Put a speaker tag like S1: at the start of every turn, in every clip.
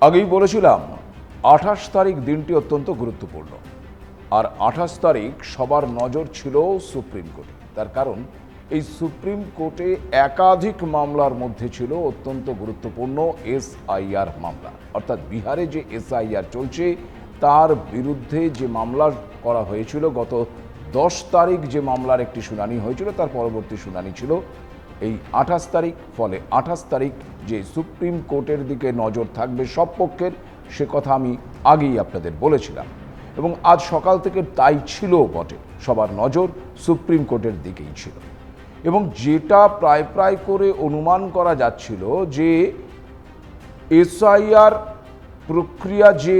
S1: আগেই বলেছিলাম, আঠাশ তারিখ দিনটি অত্যন্ত গুরুত্বপূর্ণ। আর আঠাশ তারিখ সবার নজর ছিল সুপ্রিম কোর্টে। তার কারণ, এই সুপ্রিম কোর্টে একাধিক মামলার মধ্যে ছিল অত্যন্ত গুরুত্বপূর্ণ এসআইআর মামলা। অর্থাৎ বিহারে যে এসআইআর চলছে, তার বিরুদ্ধে যে মামলা করা হয়েছিল, গত দশ তারিখ যে মামলার একটি শুনানি হয়েছিল, তার পরবর্তী শুনানি ছিল এই আঠাশ তারিখ, ফলে আঠাশ তারিখ যে সুপ্রিম কোর্টের দিকে নজর থাকবে সব পক্ষের, সে কথা আমি আগেই আপনাদের বলেছিলাম। এবং আজ সকাল থেকে তাই ছিল বটে, সবার নজর সুপ্রিম কোর্টের দিকেই ছিল। এবং যেটা প্রায় প্রায় করে অনুমান করা যাচ্ছিল যে এসআইআর প্রক্রিয়া যে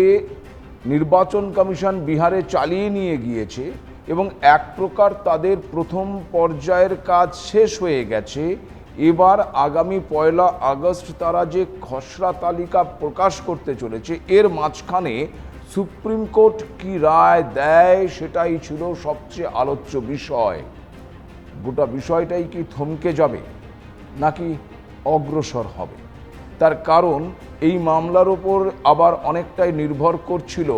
S1: নির্বাচন কমিশন বিহারে চালিয়ে নিয়ে গিয়েছে এবং এক প্রকার তাদের প্রথম পর্যায়ের কাজ শেষ হয়ে গেছে এবার আগামী পয়লা আগস্ট তারা যে খসড়া তালিকা প্রকাশ করতে চলেছে, এর মাঝখানে সুপ্রিম কোর্ট কি রায় দেয় সেটাই ছিল সবচেয়ে আলোচ্য বিষয়। গোটা বিষয়টাই কি থমকে যাবে নাকি অগ্রসর হবে? তার কারণ, এই মামলার ওপর আবার অনেকটাই নির্ভর করছিল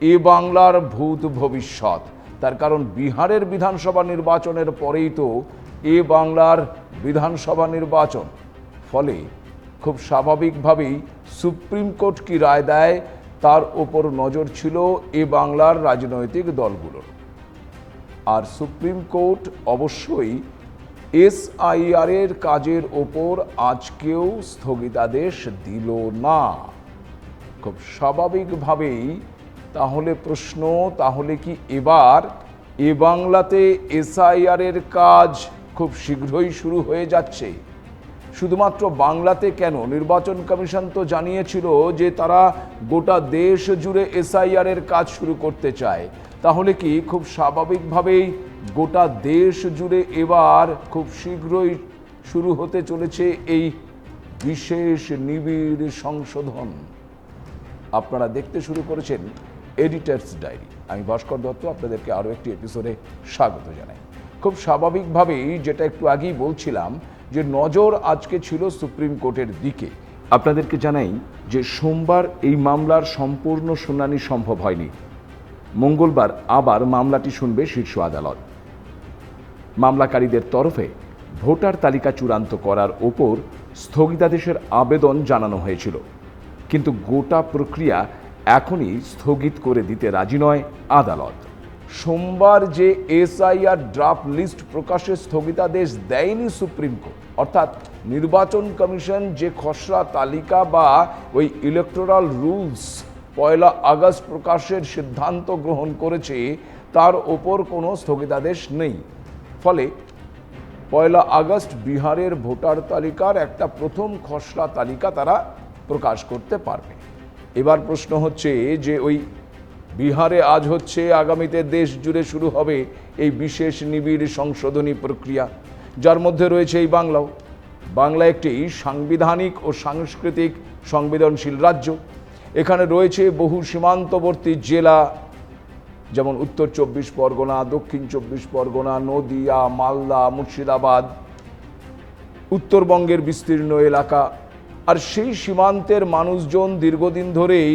S1: এ বাংলার ভূত ভবিষ্যৎ। তার কারণ, বিহারের বিধানসভা নির্বাচনের পরেই তো এ বাংলার বিধানসভা নির্বাচন। ফলে খুব স্বাভাবিকভাবেই সুপ্রিম কোর্ট কি রায় দেয়, তার ওপর নজর ছিল এ বাংলার রাজনৈতিক দলগুলোর। আর সুপ্রিম কোর্ট অবশ্যই এসআইআর এর কাজের ওপর আজকেও স্থগিতাদেশ দিল না। খুব স্বাভাবিকভাবেই তাহলে প্রশ্ন, তাহলে কি এবার এ বাংলাতে এসআইআর এর কাজ খুব শীঘ্রই শুরু হয়ে যাচ্ছে। শুধুমাত্র বাংলাতে কেন? নির্বাচন কমিশন তো জানিয়েছিল যে তারা গোটা দেশ জুড়ে এসআইআর এর কাজ শুরু করতে চায়। তাহলে কি খুব স্বাভাবিকভাবেই গোটা দেশ জুড়ে এবার খুব শীঘ্রই শুরু হতে চলেছে এই বিশেষ নিবিড় সংশোধন? আপনারা দেখতে শুরু করেছেন এডিটার্স ডায়েরি। আমি ভাস্কর দত্ত, আপনাদেরকে আরও একটি এপিসোডে স্বাগত জানাই। খুব স্বাভাবিকভাবেই যেটা একটু আগেই বলছিলাম যে নজর আজকে ছিল সুপ্রিম কোর্টের দিকে। আপনাদেরকে জানাই যে সোমবার এই মামলার সম্পূর্ণ শুনানি সম্ভব হয়নি। মঙ্গলবার আবার মামলাটি শুনবে শীর্ষ আদালত। মামলাকারীদের তরফে ভোটার তালিকা চূড়ান্ত করার ওপর স্থগিতাদেশের আবেদন জানানো হয়েছিল। কিন্তু গোটা প্রক্রিয়া এখনই স্থগিত করে দিতে রাজি নয় আদালত। সোমবার যে এসআইআর ড্রাফট লিস্ট প্রকাশের স্থগিতাদেশ দেয়নি সুপ্রিম কোর্ট, অর্থাৎ নির্বাচন কমিশন যে খসড়া তালিকা বা ওই ইলেকটোরাল রুলস পয়লা আগস্ট প্রকাশের সিদ্ধান্ত গ্রহণ করেছে, তার ওপর কোনো স্থগিতাদেশ নেই। ফলে পয়লা আগস্ট বিহারের ভোটার তালিকার একটা প্রথম খসড়া তালিকা তারা প্রকাশ করতে পারবে। এবার প্রশ্ন হচ্ছে যে ওই বিহারে আজ হচ্ছে আগামীতে দেশ জুড়ে শুরু হবে এই বিশেষ নিবিড় সংশোধনী প্রক্রিয়া, যার মধ্যে রয়েছে এই বাংলাও। বাংলা একটি সাংবিধানিক ও সাংস্কৃতিক সংবেদনশীল রাজ্য। এখানে রয়েছে বহু সীমান্তবর্তী জেলা, যেমন উত্তর চব্বিশ পরগনা, দক্ষিণ চব্বিশ পরগনা, নদিয়া, মালদা, মুর্শিদাবাদ, উত্তরবঙ্গের বিস্তীর্ণ এলাকা। আর সেই সীমান্তের মানুষজন দীর্ঘদিন ধরেই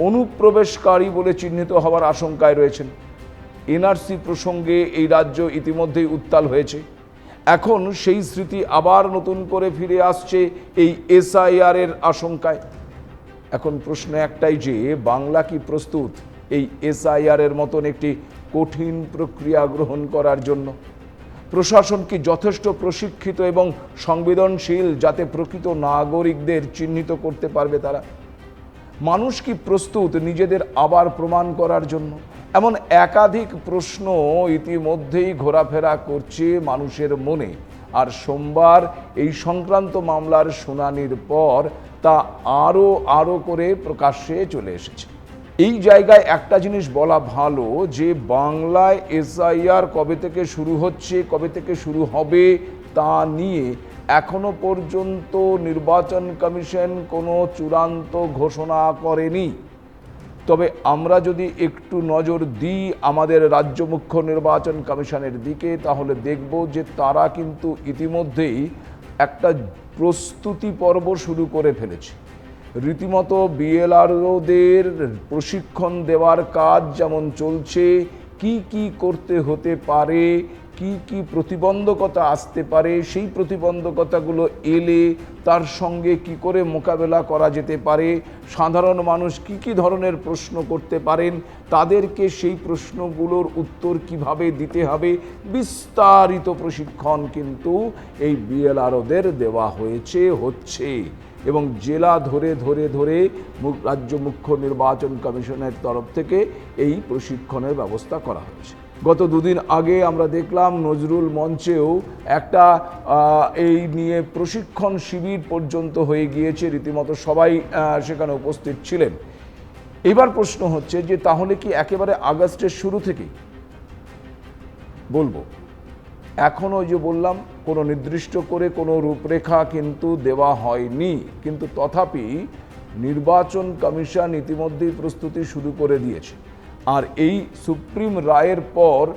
S1: অনুপ্রবেশকারী বলে চিহ্নিত হওয়ার আশঙ্কায় রয়েছেন। এনআরসি প্রসঙ্গে এই রাজ্য ইতিমধ্যেই উত্তাল হয়েছে। এখন সেই স্মৃতি আবার নতুন করে ফিরে আসছে এই এসআইআর এর আশঙ্কায়। এখন প্রশ্ন একটাই যে, বাংলা কি প্রস্তুত এই এসআইআর এর মতন একটি কঠিন প্রক্রিয়া গ্রহণ করার জন্য? প্রশাসন কি যথেষ্ট প্রশিক্ষিত এবং সংবেদনশীল যাতে প্রকৃত নাগরিকদের চিহ্নিত করতে পারবে তারা? মানুষ কি প্রস্তুত নিজেদের আবার প্রমাণ করার জন্য? এমন একাধিক প্রশ্ন ইতিমধ্যেই ঘোরাফেরা করছে মানুষের মনে। আর সোমবার এই সংক্রান্ত মামলার শুনানির পর তা আরও আরও করে প্রকাশ্যে চলে এসেছে। এই জায়গায় একটা জিনিস বলা ভালো যে বাংলায় এসআইআর কবে থেকে শুরু হচ্ছে, কবে থেকে শুরু হবে তা নিয়ে এখনও পর্যন্ত নির্বাচন কমিশন কোনো চূড়ান্ত ঘোষণা করেনি। তবে আমরা যদি একটু নজর দিই আমাদের রাজ্য মুখ্য নির্বাচন কমিশনের দিকে, তাহলে দেখব যে তারা কিন্তু ইতিমধ্যেই একটা প্রস্তুতি পর্ব শুরু করে ফেলেছে। রীতিমতো বিএলআরওদের প্রশিক্ষণ দেওয়ার কাজ যেমন চলছে, কি কি করতে হতে পারে কি কি প্রতিবন্ধকতা আসতে পারে, সেই প্রতিবন্ধকতাগুলো এলে তার সঙ্গে কি করে মোকাবেলা করা যেতে পারে, সাধারণ মানুষ কি কি ধরনের প্রশ্ন করতে পারেন, তাদেরকে সেই প্রশ্নগুলোর উত্তর কীভাবে দিতে হবে, বিস্তারিত প্রশিক্ষণ কিন্তু এই বিএলআরওদের দেওয়া হয়েছে, হচ্ছে। এবং জেলা ধরে ধরে ধরে রাজ্য মুখ্য নির্বাচন কমিশনের তরফ থেকে এই প্রশিক্ষণের ব্যবস্থা করা হয়েছে গত দুদিন আগে আমরা দেখলাম নজরুল মঞ্চেও একটা এই নিয়ে প্রশিক্ষণ শিবির পর্যন্ত হয়ে গিয়েছে, রীতিমতো সবাই সেখানে উপস্থিত ছিলেন। এবার প্রশ্ন হচ্ছে যে তাহলে কি একেবারে আগস্টের শুরু থেকেই? বলব। এখনও যে বললাম, কোনো নির্দিষ্ট করে কোনো রূপরেখা কিন্তু দেওয়া হয়নি। কিন্তু তথাপি নির্বাচন কমিশন ইতিমধ্যেই প্রস্তুতি শুরু করে দিয়েছে। আর এই সুপ্রিম রায়ের পর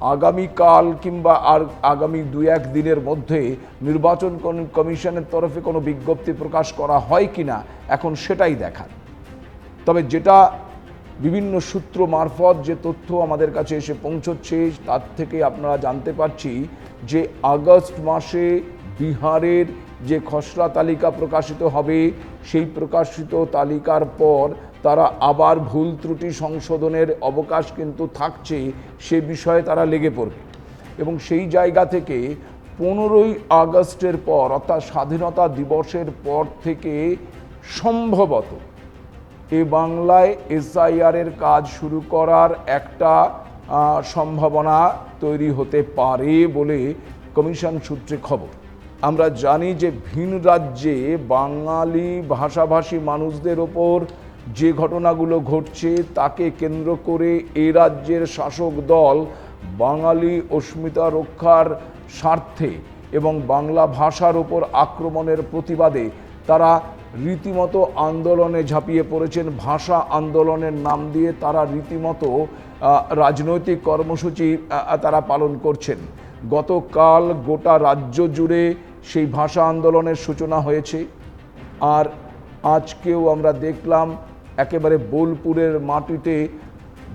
S1: আগামীকাল কিংবা আর আগামী দু এক দিনের মধ্যে নির্বাচন কমি- কমিশনের তরফে কোনো বিজ্ঞপ্তি প্রকাশ করা হয় কিনা এখন সেটাই দেখার। তবে যেটা বিভিন্ন সূত্র মারফত যে তথ্য আমাদের কাছে এসে পৌঁছচ্ছে, তার থেকে আপনারা জানতে পারছি যে আগস্ট মাসে বিহারের যে খসড়া তালিকা প্রকাশিত হবে, সেই প্রকাশিত তালিকার পর তারা আবার ভুল ত্রুটি সংশোধনের অবকাশ কিন্তু থাকছে, সে বিষয়ে তারা লেগে পড়বে। এবং সেই জায়গা থেকে পনেরোই আগস্টের পর, অর্থাৎ স্বাধীনতা দিবসের পর থেকে সম্ভবত এ বাংলায় এসআইআর এর কাজ শুরু করার একটা সম্ভাবনা তৈরি হতে পারে বলে কমিশন সূত্রে খবর। আমরা জানি যে ভিন রাজ্যে বাঙালি ভাষাভাষী মানুষদের ওপর যে ঘটনাগুলো ঘটছে, তাকে কেন্দ্র করে এ রাজ্যের শাসক দল বাঙালি অস্মিতা রক্ষার স্বার্থে এবং বাংলা ভাষার ওপর আক্রমণের প্রতিবাদে তারা রীতিমতো আন্দোলনে ঝাঁপিয়ে পড়েছেন। ভাষা আন্দোলনের নাম দিয়ে তারা রীতিমতো রাজনৈতিক কর্মসূচি তারা পালন করছেন। গতকাল গোটা রাজ্য জুড়ে সেই ভাষা আন্দোলনের সূচনা হয়েছে। আর আজকেও আমরা দেখলাম একেবারে বোলপুরের মাটিতে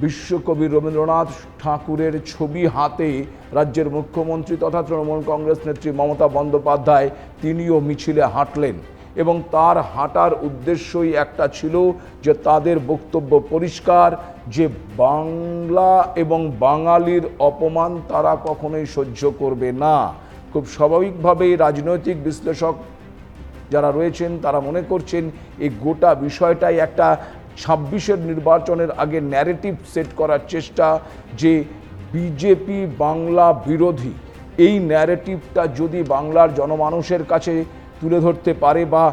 S1: বিশ্বকবি রবীন্দ্রনাথ ঠাকুরের ছবি হাতে রাজ্যের মুখ্যমন্ত্রী তথা তৃণমূল কংগ্রেস নেত্রী মমতা বন্দ্যোপাধ্যায় তিনিও মিছিলে হাঁটলেন এবং তার হাঁটার উদ্দেশ্যই একটা ছিল যে তাদের বক্তব্য পরিষ্কার, যে বাংলা এবং বাঙালির অপমান তারা কখনোই সহ্য করবে না। খুব স্বাভাবিকভাবেই রাজনৈতিক বিশ্লেষক যারা রয়েছেন, তারা মনে করছেন এই গোটা বিষয়টাই একটা ছাব্বিশের নির্বাচনের আগে ন্যারেটিভ সেট করার চেষ্টা যে বিজেপি বাংলা বিরোধী এই ন্যারেটিভটা যদি বাংলার জনমানুষের কাছে তুলে ধরতে পারে বা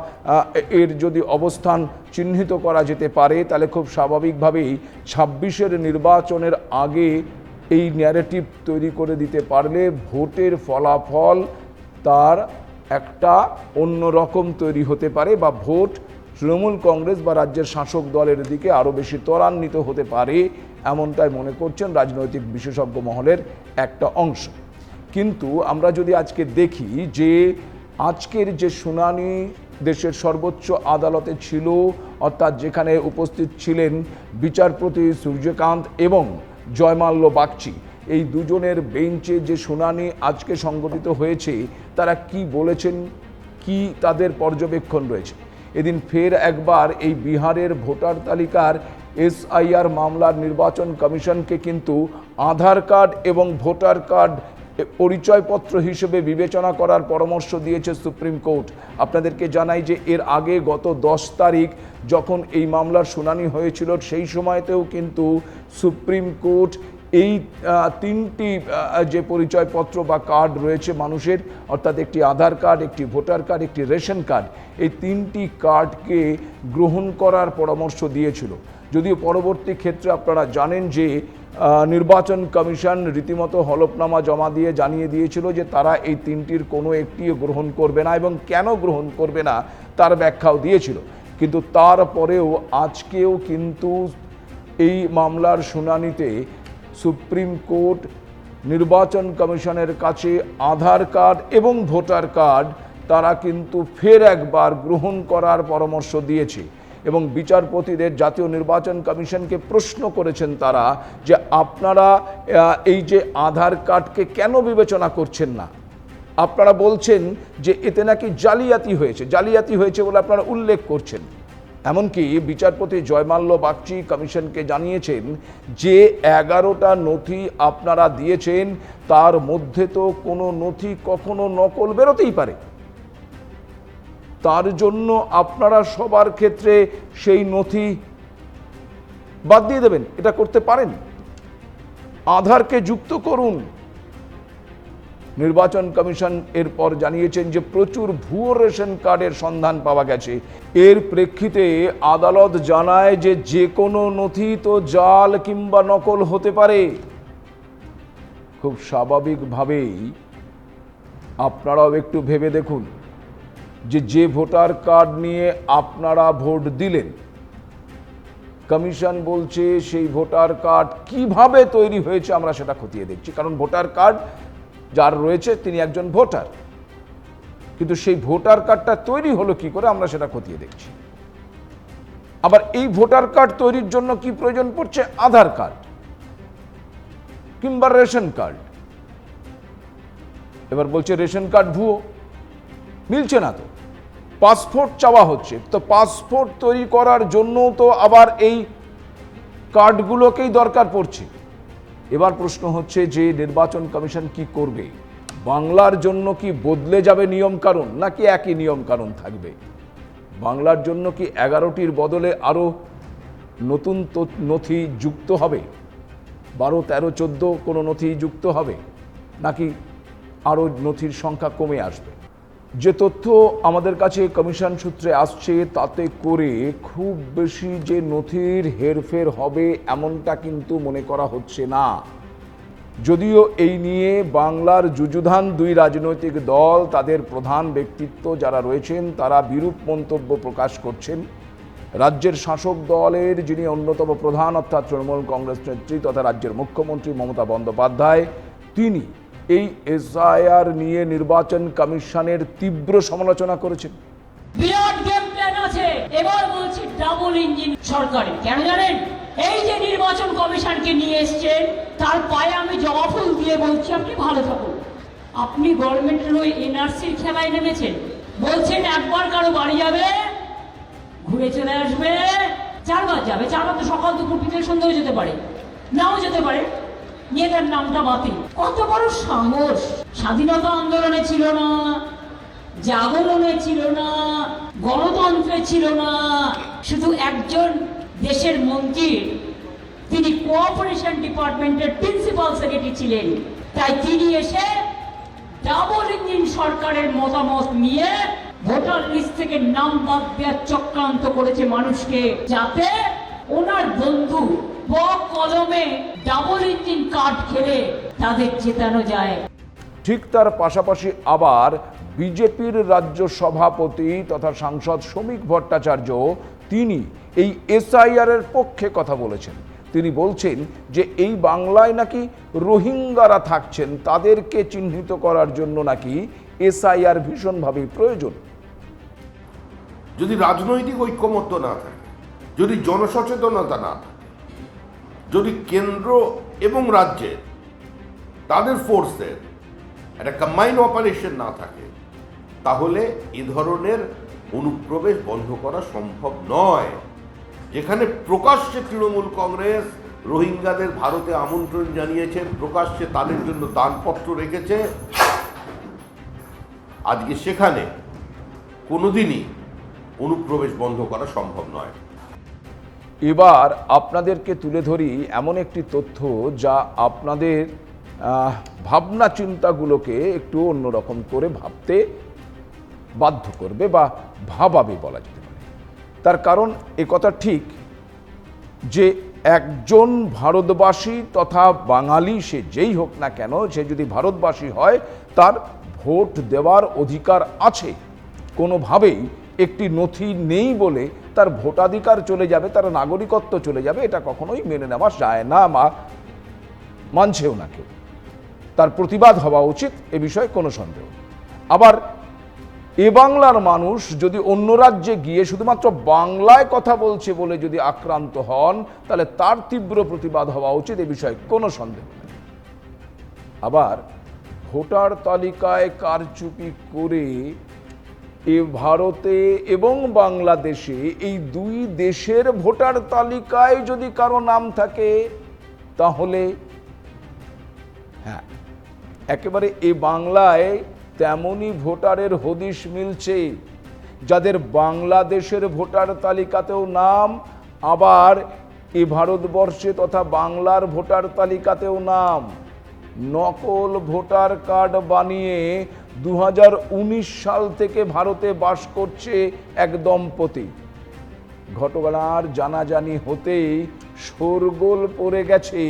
S1: এর যদি অবস্থান চিহ্নিত করা যেতে পারে, তাহলে খুব স্বাভাবিকভাবেই ছাব্বিশের নির্বাচনের আগে এই ন্যারেটিভ তৈরি করে দিতে পারলে ভোটের ফলাফল তার একটা অন্য রকম তৈরি হতে পারে বা ভোট তৃণমূল কংগ্রেস বা রাজ্যের শাসক দলের দিকে আরও বেশি ত্বরান্বিত হতে পারে, এমনটাই মনে করছেন রাজনৈতিক বিশেষজ্ঞ মহলের একটা অংশ। কিন্তু আমরা যদি আজকে দেখি যে আজকের যে শুনানি দেশের সর্বোচ্চ আদালতে ছিল, অর্থাৎ যেখানে উপস্থিত ছিলেন বিচারপতি সূর্যকান্ত এবং জয়মাল্য বাগচি। এই দুজনের বেঞ্চে যে শুনানি আজকে সংগঠিত হয়েছে, তারা কি বলেছেন? কি তাদের পর্যবেক্ষণ রয়েছে? এদিন ফের একবার এই বিহারের ভোটার তালিকার এসআইআর মামলার নির্বাচন কমিশনকে কিন্তু আধার কার্ড এবং ভোটার কার্ড পরিচয়পত্র হিসেবে বিবেচনা করার পরামর্শ দিয়েছে সুপ্রিম কোর্ট। আপনাদেরকে জানাই যে এর আগে গত দশ তারিখ যখন এই মামলার শুনানি হয়েছিল, সেই সময়তেও কিন্তু সুপ্রিম কোর্ট এই তিনটি যে পরিচয়পত্র বা কার্ড রয়েছে মানুষের, অর্থাৎ একটি আধার কার্ড, একটি ভোটার কার্ড, একটি রেশন কার্ড, এই তিনটি কার্ডকে গ্রহণ করার পরামর্শ দিয়েছিল। যদিও পরবর্তী ক্ষেত্রে আপনারা জানেন যে নির্বাচন কমিশন রীতিমতো হলফনামা জমা দিয়ে জানিয়ে দিয়েছিল যে তারা এই তিনটির কোনো একটিও গ্রহণ করবে না এবং কেন গ্রহণ করবে না তার ব্যাখ্যাও দিয়েছিল। কিন্তু তারপরেও আজকেও কিন্তু এই মামলার শুনানিতে সুপ্রিম কোর্ট, নির্বাচন কমিশনের কাছে আধার কার্ড এবং ভোটার কার্ড তারা কিন্তু ফের একবার গ্রহণ করার পরামর্শ দিয়েছে। এবং বিচারপতিদের জাতীয় নির্বাচন কমিশনকে প্রশ্ন করেছেন তারা যে আপনারা এই যে আধার কার্ডকে কেন বিবেচনা করছেন না? আপনারা বলছেন যে এতে নাকি জালিয়াতি হয়েছে। জালিয়াতি হয়েছে বলে আপনারা উল্লেখ করছেন। এমনকি বিচারপতি জয়মাল্য বাগচি কমিশনকে জানিয়েছেন যে এগারোটা নথি আপনারা দিয়েছেন, তার মধ্যে তো কোনো নথি কখনো নকল বেরোতেই পারে। তার জন্য আপনারা সবার ক্ষেত্রে সেই নথি বাদ দিয়ে দেবেন। এটা করতে পারেন। আধারকে যুক্ত করুন। নির্বাচন কমিশন এরপর জানিয়েছেন যে প্রচুর ভুয়ো রেশন কার্ডের সন্ধান পাওয়া গেছে। এর প্রেক্ষিতে আদালত জানায় যে যে কোনো নথি তো জাল কিংবা নকল হতে পারে। খুব স্বাভাবিকভাবেই আপনারাও একটু ভেবে দেখুন। যে যে ভোটার কার্ড নিয়ে আপনারা ভোট দিলেন, কমিশন বলছে সেই ভোটার কার্ড কীভাবে তৈরি হয়েছে আমরা সেটা খতিয়ে দেখছি। কারণ ভোটার কার্ড যার রয়েছে তিনি একজন ভোটার। কিন্তু সেই ভোটার কার্ডটা তৈরি হলো কি করে আমরা সেটা খতিয়ে দেখছি। আবার এই ভোটার কার্ড তৈরির জন্য কি প্রয়োজন পড়ছে? আধার কার্ড কিংবা রেশন কার্ড। এবার বলছে রেশন কার্ড ভুয়ো, মিলছে না তো। পাসপোর্ট চাওয়া হচ্ছে। তো পাসপোর্ট তৈরি করার জন্য তো আবার এই কার্ডগুলোকেই দরকার পড়ছে। এবার প্রশ্ন হচ্ছে যে নির্বাচন কমিশন কি করবে? বাংলার জন্য কি বদলে যাবে নিয়ম কানুন নাকি একই নিয়ম কানুন থাকবে? বাংলার জন্য কি এগারোটির বদলে আরও নতুন নথি যুক্ত হবে? বারো, তেরো, চোদ্দ কোনো নথি যুক্ত হবে? নাকি আরও নথির সংখ্যা কমে আসবে? যে তথ্য আমাদের কাছে কমিশন সূত্রে আসছে তাতে করে খুব বেশি যে নথির হেরফের হবে এমনটা কিন্তু মনে করা হচ্ছে না। যদিও এই নিয়ে বাংলার যুযুধান দুই রাজনৈতিক দল, তাদের প্রধান ব্যক্তিত্ব যারা রয়েছেন, তারা বিরূপ মন্তব্য প্রকাশ করছেন। রাজ্যের শাসক দলের যিনি অন্যতম প্রধান, অর্থাৎ তৃণমূল কংগ্রেস নেত্রী তথা রাজ্যের মুখ্যমন্ত্রী মমতা বন্দ্যোপাধ্যায়, তিনি এই এসআইআর নিয়ে নির্বাচন কমিশনের তীব্র সমালোচনা করেছেন।
S2: বিরাট গেম প্ল্যান আছে। এবার বলছি ডাবল ইঞ্জিন সরকারি। কেন জানেন? এই যে নির্বাচন কমিশনকে নিয়ে এসছেন, তার পায়ে আমি জবা ফুল দিয়ে বলছি আপনি ভালো থাকুন। আপনি গভর্নমেন্টের ওই এনআরসির খেলায় নেমেছেন। বলছেন একবার কারও বাড়ি যাবে, ঘুরে চলে আসবে, চারবার যাবে। চারবার তো সকাল দুপুর বিকেল সন্ধ্যা যেতে পারে। নাও যেতে পারে। নিয়ে তার নামটা বাতিল। কত বড় সাহস। স্বাধীনতা আন্দোলনে ছিল না জাগরণে ছিল না, গণতন্ত্রে ছিল না। শুধু একজন দেশের মন্ত্রী, তিনি কোঅপারেশন ডিপার্টমেন্টের প্রিন্সিপাল সেক্রেটারি ছিলেন। তাই তিনি এসে ডাবল ইঞ্জিন সরকারের মতামত নিয়ে ভোটার লিস্ট থেকে নাম বাদ দেওয়ার চক্রান্ত করেছে মানুষকে, যাতে ওনার বন্ধু ব কলমে ডাবল ইঞ্জিন কার্ড খেলে তাদের জেতানো যায়।
S1: ঠিক তার পাশাপাশি আবার বিজেপির রাজ্য সভাপতি তথা সাংসদ শ্রমিক ভট্টাচার্য তিনি এই এসআইআর এর পক্ষে কথা বলেছেন। তিনি বলছেন যে এই বাংলায় নাকি রোহিঙ্গারা থাকছেন তাদেরকে চিহ্নিত করার জন্য নাকি এসআইআর ভীষণভাবে প্রয়োজন।
S3: যদি রাজনৈতিক ঐক্যমত্য না থাকে যদি জনসচেতনতা না থাকে যদি কেন্দ্র এবং রাজ্যের তাদের ফোর্সের একটা কম্বাইন অপারেশন না থাকে, তাহলে এ ধরনের অনুপ্রবেশ বন্ধ করা সম্ভব নয়। যেখানে প্রকাশ্যে তৃণমূল কংগ্রেস, রোহিঙ্গাদের ভারতে আমন্ত্রণ জানিয়েছে, প্রকাশ্যে তাদের জন্য দানপত্র রেখেছে। আজকে সেখানে কোনোদিনই অনুপ্রবেশ বন্ধ করা সম্ভব নয়।
S1: এবার আপনাদেরকে তুলে ধরি এমন একটি তথ্য যা আপনাদের ভাবনা চিন্তাগুলোকে একটু অন্যরকম করে ভাবতে বাধ্য করবে বা ভাবাবে বলা যেতে পারে। তার কারণ কথা ঠিক যে একজন ভারতবাসী তথা বাঙালি সে যেই হোক না কেন, সে যদি ভারতবাসী হয়, তার ভোট দেওয়ার অধিকার আছে। কোনোভাবেই একটি নথি নেই বলে তার ভোটাধিকার চলে যাবে, তার নাগরিকত্ব চলে যাবে, এটা কখনোই মেনে নেওয়া যায় না, মা। মানছেও না কেউ। তার প্রতিবাদ হওয়া উচিত, এ বিষয়ে কোনো সন্দেহ। আবার এ বাংলার মানুষ যদি অন্য রাজ্যে গিয়ে শুধুমাত্র বাংলায় কথা বলছে বলে যদি আক্রান্ত হন, তাহলে তার তীব্র প্রতিবাদ হওয়া উচিত, এ বিষয়ে কোনো সন্দেহ নেই। আবার ভোটার তালিকায় কারচুপি করে এ ভারতে এবং বাংলাদেশে এই দুই দেশের ভোটার তালিকায় যদি কারও নাম থাকে, তাহলে হ্যাঁ একেবারে এ বাংলায় তেমনই ভোটারের হদিশ মিলছে। যাদের বাংলাদেশের ভোটার তালিকাতেও নাম, আবার এ ভারতবর্ষে তথা বাংলার ভোটার তালিকাতেও নাম। নকল ভোটার কার্ড বানিয়ে দু হাজার উনিশ সাল থেকে ভারতে বাস করছে এক দম্পতি। ঘটনার জানাজানি হতেই শোরগোল পড়ে গেছে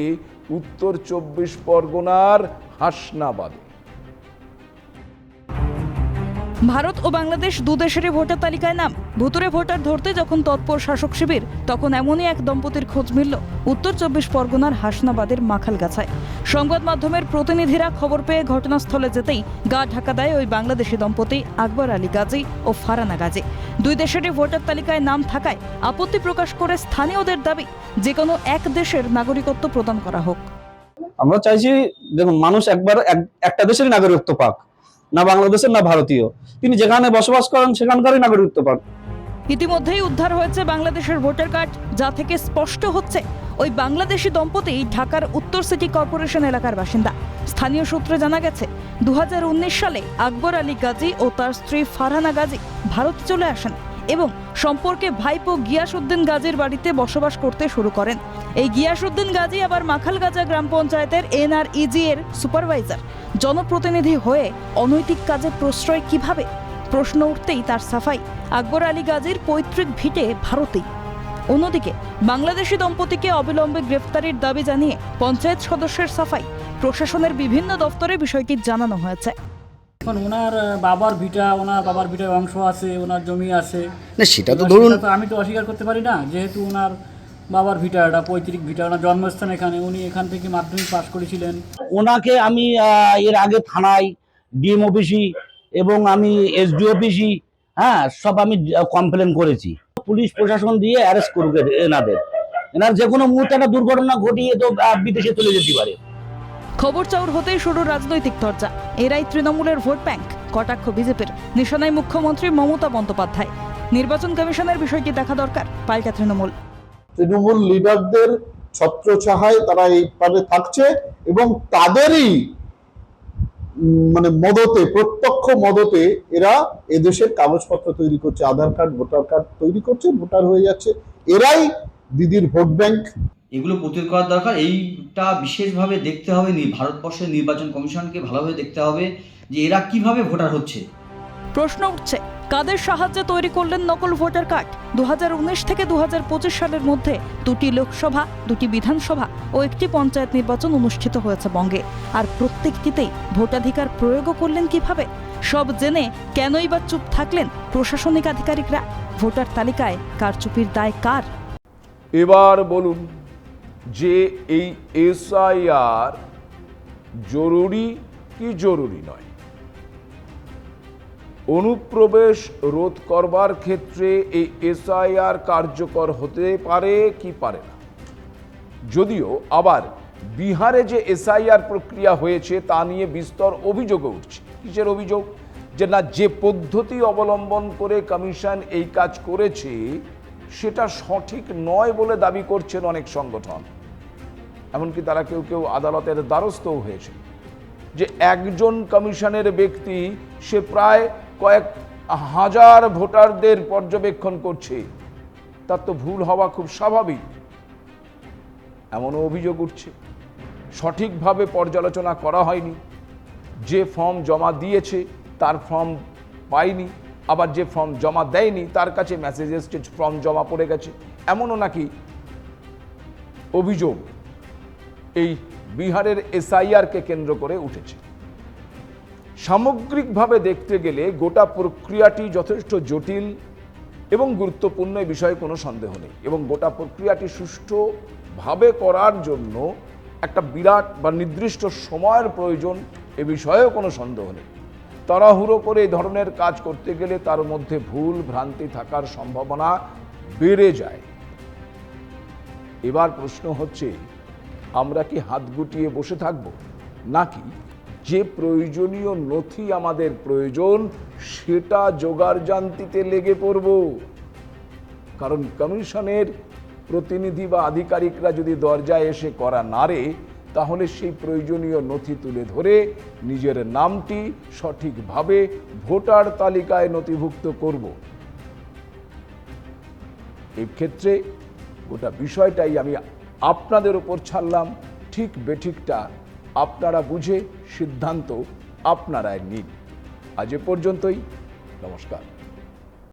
S1: উত্তর চব্বিশ পরগনার হাসনাবাদে।
S4: ভারত ও বাংলাদেশ দু দেশেরই ভোটার তালিকায় নাম। ভুতুরে ভোটার ধরতে যখন তৎপর শাসক শিবির, তখন এমনই এক দম্পতির খোঁজ মিলল উত্তর চব্বিশ পরগনার হাসনাবাদের মাখালগাছায়। সংবাদ মাধ্যমের প্রতিনিধিরা খবর পেয়ে ঘটনাস্থলে যেতেই গা ঢাকা দেয় ওই বাংলাদেশি দম্পতি আকবর আলী গাজী ও ফারানা গাজী। দুই দেশেরই ভোটার তালিকায় নাম থাকায় আপত্তি প্রকাশ করে স্থানীয়দের দাবি যে কোনো এক দেশের নাগরিকত্ব প্রদান করা হোক।
S5: আমরা চাইছি, দেখুন, মানুষ একবার একটা দেশেরই নাগরিকত্ব পাক। না বাংলাদেশের, না ভারতীয়। তিনি যেখানে বসবাস করেন, সেখানকারই নাগরিকত্ব পান।
S4: ইতিমধ্যেই উদ্ধার হয়েছে বাংলাদেশের ভোটার কার্ড, যা থেকে স্পষ্ট হচ্ছে ওই বাংলাদেশি দম্পতি ঢাকার উত্তর সিটি কর্পোরেশন এলাকার বাসিন্দা। স্থানীয় সূত্রে জানা গেছে দু হাজার উনিশ সালে আকবর আলী গাজী ও তার স্ত্রী ফারহানা গাজী ভারত চলে আসেন। এবং সম্পর্কে ভাইপো গিয়াসউদ্দিন গাজীর বাড়িতে বসবাস করতে শুরু করেন। এই গিয়াসউদ্দিন গাজী আবার মাখালগাজা গ্রাম পঞ্চায়েতের এনআরইজি এর সুপারভাইজার। জনপ্রতিনিধি হয়ে অনৈতিক কাজে প্রশ্রয় কীভাবে? প্রশ্ন উঠতেই তার সাফাই। আকবর আলী গাজীর পৈতৃক ভিটে ভারতেই। অন্যদিকে, বাংলাদেশি দম্পতিকে অবিলম্বে গ্রেফতারির দাবি জানিয়ে পঞ্চায়েত সদস্যের সাফাই। প্রশাসনের বিভিন্ন দফতরে বিষয়টি জানানো হয়েছে।
S6: এখন ওনার বাবার ভিটা ওনার বাবার ভিটার অংশ আছে ওনার জমি আছে।
S7: না সেটা তো ধরুন
S6: আমি তো অস্বীকার করতে পারি না যেহেতু ওনার বাবার ভিটা এটা পৈতৃক ভিটা ওনার জন্মস্থান এখানে উনি এখান থেকে মাধ্যমিক পাশ করেছিলেন।
S5: ওনাকে আমি এর আগে থানায় ডিএম অফিসি এবং আমি এসডি অফিসি হ্যাঁ সব আমি কমপ্লেন করেছি। পুলিশ প্রশাসন দিয়ে অ্যারেস্ট করবে এনাদের। এনার যে কোনো মুহূর্তে একটা দুর্ঘটনা ঘটিয়ে তো বিদেশে চলে যেতে পারে।
S4: খবর চাউর হতেই শুরু রাজনৈতিক চর্চা এরাই তৃণমূলের ভোট ব্যাংক, কটাক্ষ বিজেপির। নিশানায় মুখ্যমন্ত্রী মমতা বন্দ্যোপাধ্যায়। নির্বাচন কমিশনের বিষয়টি দেখা দরকার? পাল্টা তৃণমূল।
S8: তৃণমূল লিডারদের ছত্রছাহায় তারা এই পারে থাকছে এবং তাদেরই মানে মদতে, প্রত্যক্ষ মদতে এরা এদেশের কাগজপত্র তৈরি করছে, আধার কার্ড, ভোটার কার্ড তৈরি করছে, ভোটার হয়ে যাচ্ছে। এরাই দিদির ভোট ব্যাংক।
S9: এগুলো প্রতিরোধ করার দরকার। এইটা বিশেষভাবে দেখতে হবে নি- ভারতবর্ষের নির্বাচন কমিশনকে ভালোভাবে দেখতে হবে যে এরা কীভাবে ভোটার হচ্ছে।
S4: প্রশ্ন উঠছে কাদের সাহায্যে তৈরি করলেন নকল ভোটার কার্ড? দু থেকে দু সালের মধ্যে দুটি লোকসভা দুটি বিধানসভা ও একটি পঞ্চায়েত নির্বাচন অনুষ্ঠিত হয়েছে বঙ্গে। আর প্রত্যেকটিতেই ভোটাধিকার প্রয়োগও করলেন কীভাবে? সব জেনে কেনই বা চুপ থাকলেন প্রশাসনিক আধিকারিকরা? ভোটার তালিকায় কারচুপির দায় কার?
S1: এবার বলুন যে এই এসআইআর জরুরি কি জরুরি নয়? অনুপ্রবেশ রোধ করবার ক্ষেত্রে এই এসআইআর কার্যকর হতে পারে কি পারে না? যদিও আবার বিহারে যে এসআইআর প্রক্রিয়া হয়েছে তা নিয়ে বিস্তর অভিযোগও উঠছে। কিসের অভিযোগ? যে না, যে পদ্ধতি অবলম্বন করে কমিশন এই কাজ করেছে, সেটা সঠিক নয় বলে দাবি করছেন অনেক সংগঠন। এমনকি তারা কেউ কেউ আদালতের দ্বারস্থও হয়েছে। যে একজন কমিশনের ব্যক্তি, সে প্রায় কয়েক হাজার ভোটারদের পর্যবেক্ষণ করছে। তার তো ভুল হওয়া খুব স্বাভাবিক। এমনও অভিযোগ উঠছে। সঠিকভাবে পর্যালোচনা করা হয়নি। যে ফর্ম জমা দিয়েছে, তার ফর্ম পায়নি। আবার যে ফর্ম জমা দেয়নি, তার কাছে মেসেজ এসছে ফর্ম জমা পড়ে গেছে। এমনও নাকি অভিযোগ। এই বিহারের এসআইআরকে কেন্দ্র করে উঠেছে। সামগ্রিকভাবে দেখতে গেলে গোটা প্রক্রিয়াটি যথেষ্ট জটিল এবং গুরুত্বপূর্ণ এই বিষয়ে কোনো সন্দেহ নেই এবং গোটা প্রক্রিয়াটি সুষ্ঠুভাবে করার জন্য একটা বিরাট বা নির্দিষ্ট সময়ের প্রয়োজন এ বিষয়েও কোনো সন্দেহ নেই। তাড়াহুড়ো করে এই ধরনের কাজ করতে গেলে তার মধ্যে ভুল ভ্রান্তি থাকার সম্ভাবনা বেড়ে যায়। এবার প্রশ্ন হচ্ছে আমরা কি হাত গুটিয়ে বসে থাকব? নাকি যে প্রয়োজনীয় নথি আমাদের প্রয়োজন, সেটা জোগাড় জান্তিতে লেগে পড়ব? কারণ কমিশনের প্রতিনিধি বা আধিকারিকরা যদি দরজায় এসে করা নাড়ে তাহলে সেই প্রয়োজনীয় নথি তুলে ধরে নিজের নামটি সঠিকভাবে ভোটার তালিকায় নথিভুক্ত করব। এক্ষেত্রে ক্ষেত্রে গোটা বিষয়টাই আমি আপনাদের ওপর ছাড়লাম ঠিক বেঠিকটা আপনারা বুঝে সিদ্ধান্ত আপনারাই নিন। আজ এ পর্যন্তই নমস্কার।